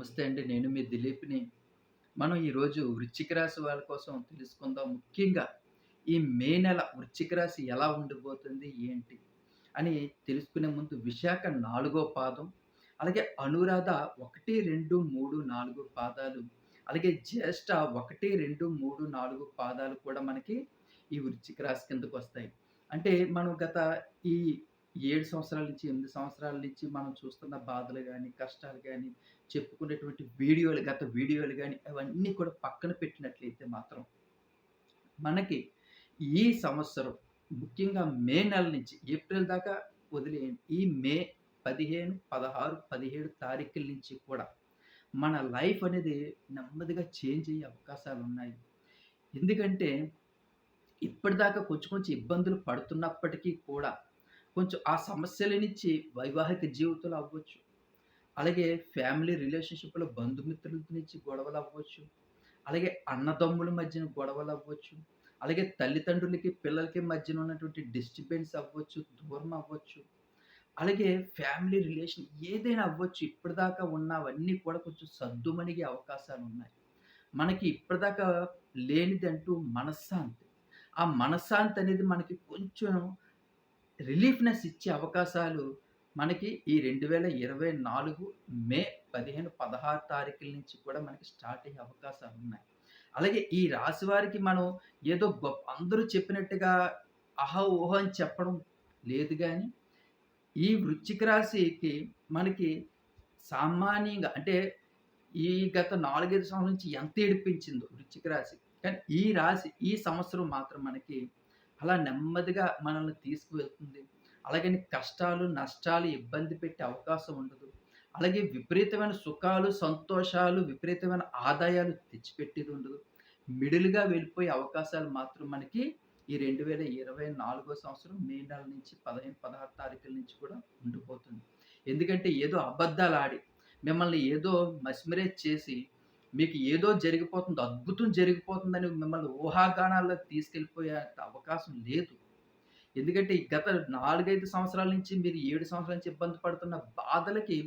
నమస్తే అండి. నేను మీ దిలీప్‌ని. మనం ఈరోజు వృశ్చిక రాశి వాళ్ళ కోసం తెలుసుకుందాం. ముఖ్యంగా ఈ మే నెల వృశ్చిక రాశి ఎలా ఉండిపోతుంది ఏంటి? అని తెలుసుకునే ముందు విశాఖ నాలుగో పాదం, అలాగే అనురాధ 1, 2, 3, 4 పాదాలు, అలాగే జ్యేష్ఠ 1, 2, 3, 4 పాదాలు కూడా మనకి ఈ వృశ్చిక రాశి కిందకొస్తాయి. అంటే మనం గత ఈ ఏడు సంవత్సరాల నుంచి, ఎనిమిది సంవత్సరాల నుంచి మనం చూస్తున్న బాధలు కానీ కష్టాలు కానీ చెప్పుకునేటువంటి వీడియోలు గత వీడియోలు కానీ అవన్నీ కూడా పక్కన పెట్టినట్లయితే మాత్రం మనకి ఈ సంవత్సరం ముఖ్యంగా మే నెల నుంచి ఏప్రిల్ దాకా వదిలేయండి. ఈ మే 15, 16, 17 తారీఖుల నుంచి కూడా మన లైఫ్ అనేది నెమ్మదిగా చేంజ్ అయ్యే అవకాశాలు ఉన్నాయి ఎందుకంటే ఇప్పటిదాకా కొంచెం కొంచెం ఇబ్బందులు పడుతున్నప్పటికీ కూడా కొంచెం ఆ సమస్యల నుంచి వైవాహిక జీవితంలో అవ్వచ్చు. అలాగే ఫ్యామిలీ రిలేషన్‌షిప్‌లో బంధుమిత్రుల నుంచి గొడవలు అవ్వచ్చు. అలాగే అన్నదమ్ముల మధ్యన గొడవలు అవ్వచ్చు. అలాగే తల్లిదండ్రులకి, పిల్లలకి మధ్యన ఉన్నటువంటి డిస్టర్బెన్స్ అవ్వచ్చు, దూరం అవ్వచ్చు. అలాగే ఫ్యామిలీ రిలేషన్ ఏదైనా అవ్వచ్చు. ఇప్పటిదాకా ఉన్నవన్నీ కూడా కొంచెం సద్దుమణిగే అవకాశాలున్నాయి. మనకి ఇప్పటిదాకా లేనిదంటూ మనశ్శాంతి. ఆ మనశ్శాంతి అనేది మనకి కొంచెం రిలీఫ్‌నెస్ ఇచ్చే అవకాశాలు మనకి ఈ 2024 మే 15, 16 తారీఖుల నుంచి కూడా మనకి స్టార్ట్ అయ్యే అవకాశాలు ఉన్నాయి అలాగే ఈ రాశి వారికి మనం ఏదో గొప్ప అందరూ చెప్పినట్టుగా అహా! ఓహో! అని చెప్పడం లేదు కానీ ఈ వృశ్చిక రాశికి మనకి సామాన్యంగా అంటే ఈ గత నాలుగైదు సంవత్సరం నుంచి ఎంత ఏడిపించిందో వృశ్చిక రాశి. కానీ ఈ రాశి ఈ సంవత్సరం మాత్రం మనకి అలా నెమ్మదిగా మనల్ని తీసుకువెళ్తుంది. అలాగని కష్టాలు, నష్టాలు ఇబ్బంది పెట్టే అవకాశం ఉండదు. అలాగే విపరీతమైన సుఖాలు, సంతోషాలు, విపరీతమైన ఆదాయాలు తెచ్చిపెట్టేది ఉండదు. మిడిల్‌గా వెళ్ళిపోయే అవకాశాలు మాత్రం మనకి ఈ 2024 సంవత్సరం మే నెల నుంచి 15, 16 తారీఖుల నుంచి కూడా ఉండిపోతుంది. ఎందుకంటే ఏదో అబద్ధాలు ఆడి మిమ్మల్ని ఏదో మస్మరైజ్ చేసి, మీకు ఏదో జరిగిపోతుంది, అద్భుతం జరిగిపోతుందని మిమ్మల్ని ఊహాగానాల్లోకి తీసుకెళ్ళిపోయే అవకాశం లేదు. ఎందుకంటే గత 4, 5 సంవత్సరాల నుంచి మీరు ఏడు సంవత్సరాల నుంచి ఇబ్బంది పడుతున్న బాధలకి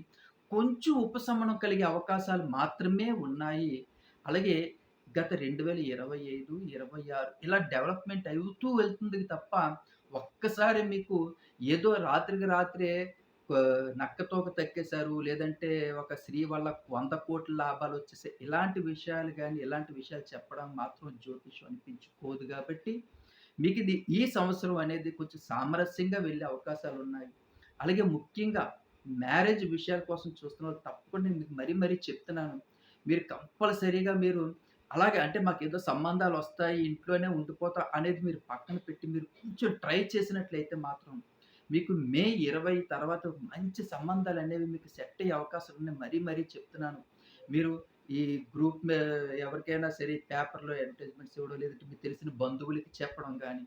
కొంచెం ఉపశమనం కలిగే అవకాశాలు మాత్రమే ఉన్నాయి. అలాగే గత 2025, 26 ఇలా డెవలప్‌మెంట్ అవుతూ వెళ్తుంది తప్ప, ఒక్కసారి మీకు ఏదో రాత్రికి రాత్రే నక్కతోక తక్కేశారు లేదంటే ఒక స్త్రీ వల్ల వంద కోట్ల లాభాలు వచ్చేసాయి ఇలాంటి విషయాలు కానీ ఇలాంటి విషయాలు చెప్పడం మాత్రం జ్యోతిషం అనిపించుకోదు కాబట్టి మీకు ఇది ఈ సంవత్సరం అనేది కొంచెం సామరస్యంగా వెళ్ళే అవకాశాలు ఉన్నాయి అలాగే ముఖ్యంగా మ్యారేజ్ విషయాల కోసం చూస్తున్న తప్పకుండా మీకు మరీ మరీ చెప్తున్నాను. మీరు కంపల్సరీగా మీరు అలాగే అంటే మాకు ఎంతో సంబంధాలు వస్తాయి ఇంట్లోనే ఉండిపోతా అనేది మీరు పక్కన పెట్టి మీరు కొంచెం ట్రై చేసినట్లయితే మాత్రం మీకు మే 20 తర్వాత మంచి సంబంధాలు అనేవి మీకు సెట్ అయ్యే అవకాశాలున్నాయి. మరీ మరీ చెప్తున్నాను. మీరు ఈ గ్రూప్ ఎవరికైనా సరే పేపర్‌లో అడ్వర్టైజ్‌మెంట్స్ ఇవ్వడం, లేదంటే మీకు తెలిసిన బంధువులకి చెప్పడం కానీ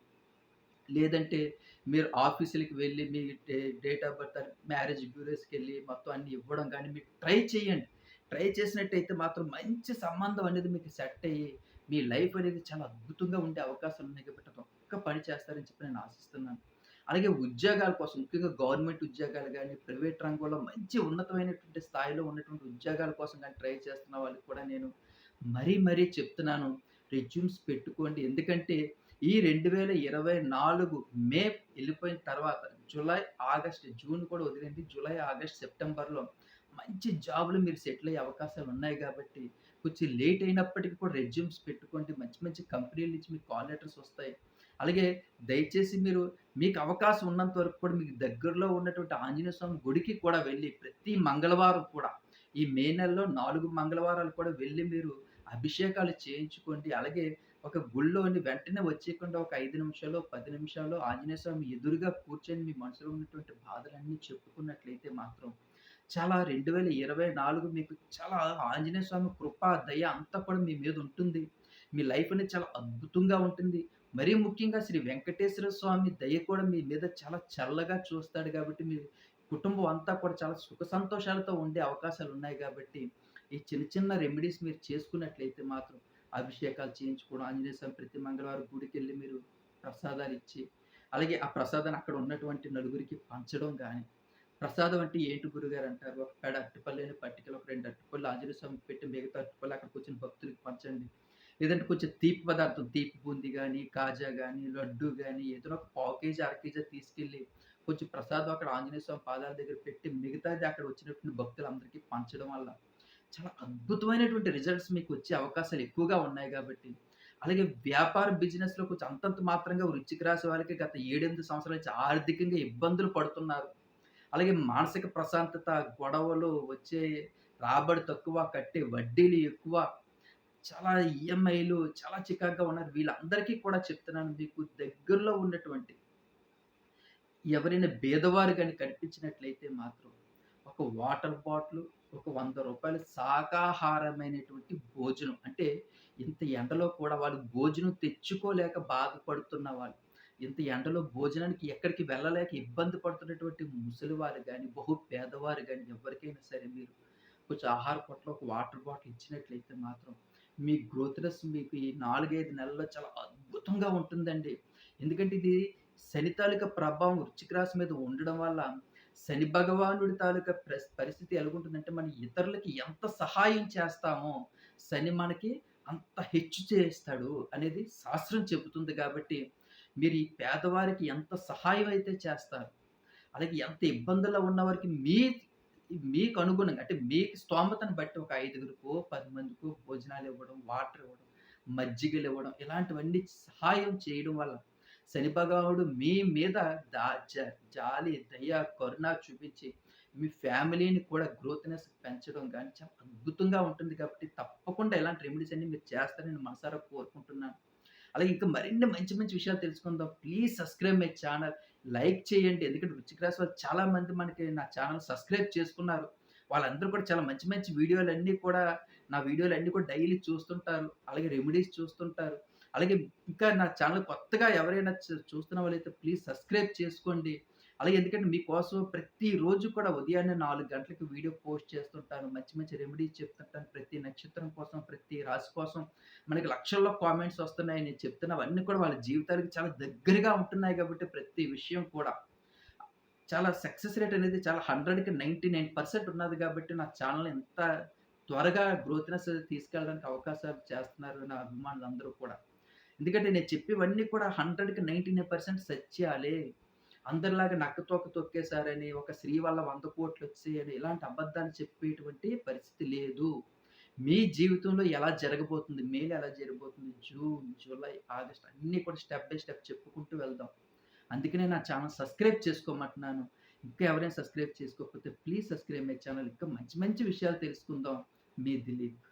లేదంటే మీరు ఆఫీసులకి వెళ్ళి మీ డే డేట్ ఆఫ్ బర్త్ మ్యారేజ్ బ్యూరోస్‌కెళ్ళి మొత్తం అన్నీ ఇవ్వడం కానీ మీరు ట్రై చేయండి. ట్రై చేసినట్టయితే మాత్రం మంచి సంబంధం అనేది మీకు సెట్ అయ్యి, మీ లైఫ్ అనేది చాలా అద్భుతంగా ఉండే అవకాశాలున్నాయి కాబట్టి, ఒక్క పని చేస్తారని చెప్పి నేను ఆశిస్తున్నాను. అలాగే ఉద్యోగాల కోసం ముఖ్యంగా గవర్నమెంట్ ఉద్యోగాలు కానీ ప్రైవేట్ రంగంలో మంచి ఉన్నతమైనటువంటి స్థాయిలో ఉన్నటువంటి ఉద్యోగాల కోసం కానీ ట్రై చేస్తున్న వాళ్ళకి కూడా నేను మరీ మరీ చెప్తున్నాను. రెజ్యూమ్స్ పెట్టుకోండి. ఎందుకంటే ఈ 2024 మే వెళ్ళిపోయిన తర్వాత జులై, ఆగస్ట్, జూన్ కూడా వదిలింది జూలై ఆగస్ట్, సెప్టెంబర్‌లో మంచి జాబ్లు మీరు సెటిల్ అయ్యే అవకాశాలు ఉన్నాయి కాబట్టి కొంచెం లేట్ అయినప్పటికీ కూడా రెజ్యూమ్స్ పెట్టుకోండి. మంచి మంచి కంపెనీల నుంచి మీకు కాల్ లెటర్స్ వస్తాయి. అలాగే దయచేసి మీరు మీకు అవకాశం ఉన్నంత వరకు కూడా మీకు దగ్గరలో ఉన్నటువంటి ఆంజనేయ స్వామి గుడికి కూడా వెళ్ళి ప్రతి మంగళవారం కూడా ఈ మే నెలలో నాలుగు మంగళవారాలు కూడా వెళ్ళి మీరు అభిషేకాలు చేయించుకోండి. అలాగే ఒక గుడిలోని వెంటనే వచ్చేయకుండా ఒక ఐదు నిమిషాలు పది నిమిషాలు ఆంజనేయ స్వామి ఎదురుగా కూర్చొని మీ మనసులో ఉన్నటువంటి బాధలన్నీ చెప్పుకున్నట్లయితే మాత్రం చాలా 2024 మీకు చాలా ఆంజనేయ స్వామి కృప, దయ అంతా కూడా మీ మీద ఉంటుంది. మీ లైఫ్ అనేది చాలా అద్భుతంగా ఉంటుంది. మరీ ముఖ్యంగా శ్రీ వెంకటేశ్వర స్వామి దయ కూడా మీ మీద చాలా చల్లగా చూస్తాడు కాబట్టి మీ కుటుంబం అంతా కూడా చాలా సుఖ సంతోషాలతో ఉండే అవకాశాలు ఉన్నాయి కాబట్టి ఈ చిన్న చిన్న రెమెడీస్ మీరు చేసుకున్నట్లయితే మాత్రం అభిషేకాలు చేయించుకోవడం, ఆంజనేయ స్వామి ప్రతి మంగళవారం గుడికెళ్ళి మీరు ప్రసాదాలు ఇచ్చి అలాగే ఆ ప్రసాదాన్ని అక్కడ ఉన్నటువంటి నలుగురికి పంచడం కానీ ప్రసాదం అంటే ఏంటి గురుగారు అంటారు. ఒక పెడ అరటిపళ్ళని పట్టికలు, ఒక రెండు అరటిపళ్ళు ఆంజనేయ స్వామికి పెట్టి మిగతా అరటిపళ్ళు అక్కడ కూర్చొని భక్తులకి పంచండి. లేదంటే కొంచెం తీపి పదార్థం తీపి బూంది కానీ కాజా కానీ లడ్డు కానీ ఏదైనా ఒక పావు కేజీ, అర కేజీ తీసుకెళ్ళి కొంచెం ప్రసాదం అక్కడ ఆంజనేయ స్వామి పాదాల దగ్గర పెట్టి మిగతాది అక్కడ వచ్చినటువంటి భక్తులందరికీ పంచడం వల్ల చాలా అద్భుతమైనటువంటి రిజల్ట్స్ మీకు వచ్చే అవకాశాలు ఎక్కువగా ఉన్నాయి కాబట్టి అలాగే వ్యాపార బిజినెస్‌లో కొంచెం అంతంత మాత్రంగా రుచికి రాశి వారికి గత 7, 8 సంవత్సరాల నుంచి ఆర్థికంగా ఇబ్బందులు పడుతున్నారు. అలాగే మానసిక ప్రశాంతత, గొడవలు, వచ్చే రాబడి తక్కువ, కట్టే వడ్డీలు ఎక్కువ, చాలా ఈఎంఐలు చాలా చికాగ్గా ఉన్నారు. వీళ్ళందరికీ కూడా చెప్తున్నాను మీకు దగ్గరలో ఉన్నటువంటి ఎవరైనా బేదవారు కానీ కనిపించినట్లయితే మాత్రం ఒక వాటర్ బాటిల్ ఒక వంద రూపాయలు శాకాహారమైనటువంటి భోజనం. అంటే ఇంత ఎండలో కూడా వాళ్ళు భోజనం తెచ్చుకోలేక బాధపడుతున్న వాళ్ళు. ఇంత ఎండలో భోజనానికి ఎక్కడికి వెళ్ళలేక ఇబ్బంది పడుతున్నటువంటి ముసలివారు కానీ బహు పేదవారు కానీ ఎవరికైనా సరే మీరు కొంచెం ఆహార పొట్లం, ఒక వాటర్ బాటిల్ ఇచ్చినట్లయితే మాత్రం మీ గ్రోత్‌నెస్ మీకు ఈ 4, 5 నెలల్లో చాలా అద్భుతంగా ఉంటుందండి. ఎందుకంటే ఇది శని తాలూకా ప్రభావం వృచ్చిక రాశి మీద ఉండడం వల్ల శని భగవానుడి తాలూకా ప్రస్ పరిస్థితి ఎలాగుంటుందంటే మనం ఇతరులకి ఎంత సహాయం చేస్తామో శని మనకి అంత హెచ్చు చేస్తాడు అనేది శాస్త్రం చెబుతుంది కాబట్టి మీరు ఈ పేదవారికి ఎంత సహాయం అయితే చేస్తారు, అలాగే ఎంత ఇబ్బందుల్లో ఉన్నవారికి మీ మీకు అనుగుణంగా అంటే మీకు స్తోమతను బట్టి ఒక ఐదుగురికో, పది మందికో భోజనాలు ఇవ్వడం, వాటర్ ఇవ్వడం, మజ్జిగలు ఇవ్వడం ఇలాంటివన్నీ సహాయం చేయడం వల్ల శని భగవానుడు మీ మీద దా జాలి, దయ, కరుణ చూపించి మీ ఫ్యామిలీని కూడా గ్రోత్‌నెస్ పెంచడం కానీ చాలా అద్భుతంగా ఉంటుంది కాబట్టి తప్పకుండా ఇలాంటి రెమెడీస్ అన్ని మీరు చేస్తారని మనసారా కోరుకుంటున్నాను. అలాగే ఇంకా మరిన్ని మంచి మంచి విషయాలు తెలుసుకుందాం. Please subscribe my channel. Like చేయండి. ఎందుకంటే వృశ్చిక రాశి వాళ్ళు చాలామంది మనకి నా ఛానల్ సబ్స్క్రైబ్ చేసుకున్నారు. వాళ్ళందరూ కూడా చాలా మంచి మంచి వీడియోలన్నీ కూడా నా వీడియోలన్నీ కూడా డైలీ చూస్తుంటారు. అలాగే రెమెడీస్ చూస్తుంటారు. అలాగే ఇంకా నా ఛానల్ కొత్తగా ఎవరైనా చూస్తున్న వాళ్ళైతే ప్లీజ్ సబ్స్క్రైబ్ చేసుకోండి. అలాగే ఎందుకంటే మీకోసం ప్రతిరోజు కూడా ఉదయాన్నే నాలుగు గంటలకు వీడియో పోస్ట్ చేస్తుంటాను. మంచి మంచి రెమెడీస్ చెప్తుంటాను. ప్రతి నక్షత్రం కోసం, ప్రతి రాశి కోసం మనకి లక్షల్లో కామెంట్స్ వస్తున్నాయి. నేను చెప్తున్నవన్నీ కూడా వాళ్ళ జీవితాలకి చాలా దగ్గరగా ఉంటున్నాయి కాబట్టి ప్రతి విషయం కూడా చాలా సక్సెస్ రేట్ అనేది చాలా 100కి 99% ఉన్నది కాబట్టి నా ఛానల్ ఇంత త్వరగా గ్రోత్‌నెస్ తీసుకెళ్ళడానికి అవకాశాలు చేస్తున్నారు నా అభిమానులందరూ కూడా. ఎందుకంటే నేను చెప్పేవన్నీ కూడా 100కి 99% సత్యాలే. అందరిలాగా నక్క తోక తొక్కేసారని, ఒక స్త్రీ వల్ల వంద కోట్లు వచ్చాయని ఇలాంటి అబద్ధాలు చెప్పేటువంటి పరిస్థితి లేదు. మీ జీవితంలో ఎలా జరగబోతుంది, మేలు ఎలా జరగబోతుంది, జూన్, జూలై, ఆగస్ట్ అన్నీ కూడా స్టెప్ బై స్టెప్ చెప్పుకుంటూ వెళ్దాం. అందుకనే నా ఛానల్ సబ్స్క్రైబ్ చేసుకోమంటున్నాను. ఇంకా ఎవరైనా సబ్స్క్రైబ్ చేసుకోకపోతే ప్లీజ్ సబ్స్క్రైబ్ మై ఛానల్. ఇంకా మంచి మంచి విషయాలు తెలుసుకుందాం. మీ దిలీప్.